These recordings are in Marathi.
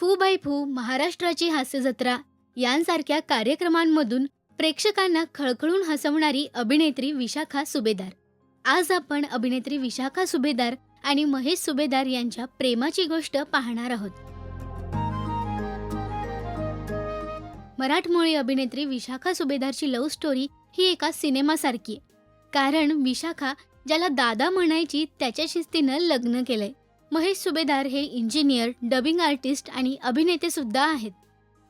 फू बाय फू महाराष्ट्राची हास्यजत्रा यांसारख्या कार्यक्रमांमधून प्रेक्षकांना खळखळून हसवणारी अभिनेत्री विशाखा सुभेदार. आज आपण अभिनेत्री विशाखा सुभेदार आणि महेश सुभेदार यांच्या प्रेमाची गोष्ट पाहणार आहोत. मराठमोळी अभिनेत्री विशाखा सुभेदारची लव्ह स्टोरी ही एका सिनेमासारखी आहे. कारण विशाखा ज्याला दादा म्हणायची त्याच्याशीच तिनं लग्न केलंय. महेश सुभेदार हे इंजिनियर डबिंग आर्टिस्ट आणि अभिनेते सुद्धा आहेत.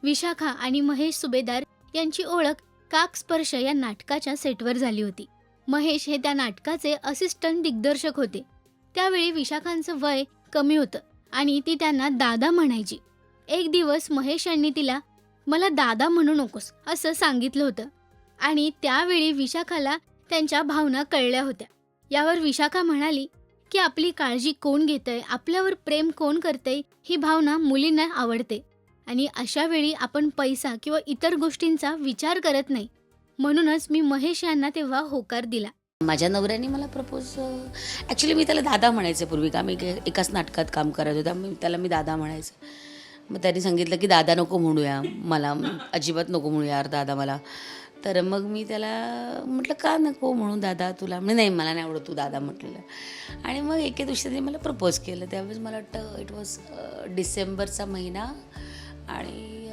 विशाखा आणि महेश सुभेदार यांची ओळख काक स्पर्श या नाटकाच्या सेटवर झाली होती. महेश हे त्या नाटकाचे असिस्टंट दिग्दर्शक होते. त्यावेळी विशाखांचं वय कमी होतं आणि ती त्यांना दादा म्हणायची. एक दिवस महेश यांनी तिला मला दादा म्हणू नकोस असं सांगितलं होतं. आणि त्यावेळी विशाखाला त्यांच्या भावना कळल्या होत्या. यावर विशाखा म्हणाली की आपली काळजी कोण घेतंय आपल्यावर प्रेम कोण करतंय ही भावना मुलींना आवडते. आणि अशा वेळी आपण पैसा किंवा इतर गोष्टींचा विचार करत नाही. म्हणूनच मी महेश यांना तेव्हा होकार दिला. माझ्या नवऱ्याने मला प्रपोज ॲक्च्युली मी त्याला दादा म्हणायचे पूर्वी का मी एकाच नाटकात काम करत होता मी त्याला मी दादा म्हणायचं. मग त्यांनी सांगितलं की दादा नको म्हणूया मला अजिबात नको म्हणूया यार दादा मला. तर मग मी त्याला म्हटलं का नको म्हणून दादा तुला? म्हणजे नाही मला नाही आवडत तू दादा म्हटलेलं आणि मग एके दिवशी त्यांनी मला प्रपोज केलं. त्यावेळेस मला वाटतं इट वॉज डिसेंबरचा महिना आणि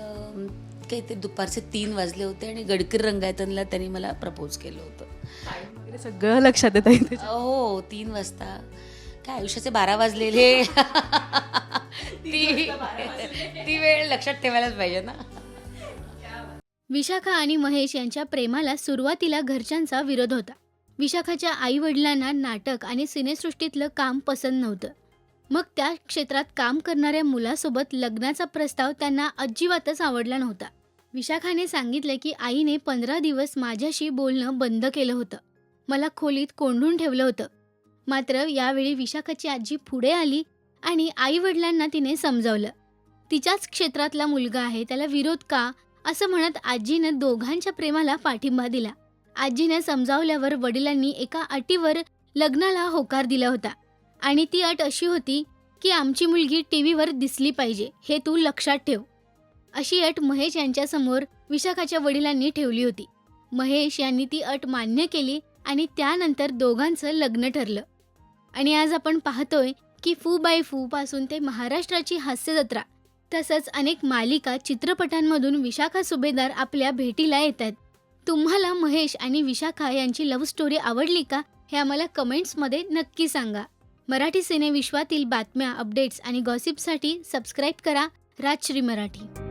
काहीतरी दुपारचे तीन वाजले होते आणि गडकरी रंगायतनला त्यांनी मला प्रपोज केलं होतं. सगळं लक्षात येत आहे. हो तीन वाजता. काय आयुष्याचे बारा वाजलेले. ती ती वेळ लक्षात ठेवायलाच पाहिजे ना. विशाखा आणि महेश यांच्या प्रेमाला सुरुवातीला घरच्यांचा विरोध होता. विशाखाच्या आई वडिलांना नाटक आणि सिनेसृष्टीतलं काम पसंत नव्हतं. मग त्या क्षेत्रात काम करणाऱ्या मुलासोबत लग्नाचा प्रस्ताव त्यांना अजिबातच आवडला नव्हता. विशाखाने सांगितलं की आईने पंधरा दिवस माझ्याशी बोलणं बंद केलं होतं. मला खोलीत कोंडून ठेवलं होतं. मात्र यावेळी विशाखाची आजी पुढे आली आणि आई वडिलांना तिने समजावलं. तिच्याच क्षेत्रातला मुलगा आहे त्याला विरोध का? असं म्हणत आजीनं दोघांच्या प्रेमाला पाठिंबा दिला. आजीने समजावल्यावर वडिलांनी एका अटीवर लग्नाला होकार दिला होता. आणि ती अट अशी होती की आमची मुलगी टी व्हीवर दिसली पाहिजे हे तू लक्षात ठेव. अशी अट महेश यांच्यासमोर विशाखाच्या वडिलांनी ठेवली होती. महेश यांनी ती अट मान्य केली आणि त्यानंतर दोघांचं लग्न ठरलं. आणि आज आपण पाहतोय की फू बाय फू पासून ते महाराष्ट्राची हास्यजत्रा तसंच अनेक मालिका चित्रपटांमधून विशाखा सुभेदार आपल्या भेटीला येत आहेत तुम्हाला महेश आणि विशाखा यांची लव्ह स्टोरी आवडली का? हे आम्हाला कमेंट्समध्ये नक्की सांगा. मराठी सिनेविश्वातील बातम्या अपडेट्स आणि गॉसिपसाठी सबस्क्राईब करा राजश्री मराठी.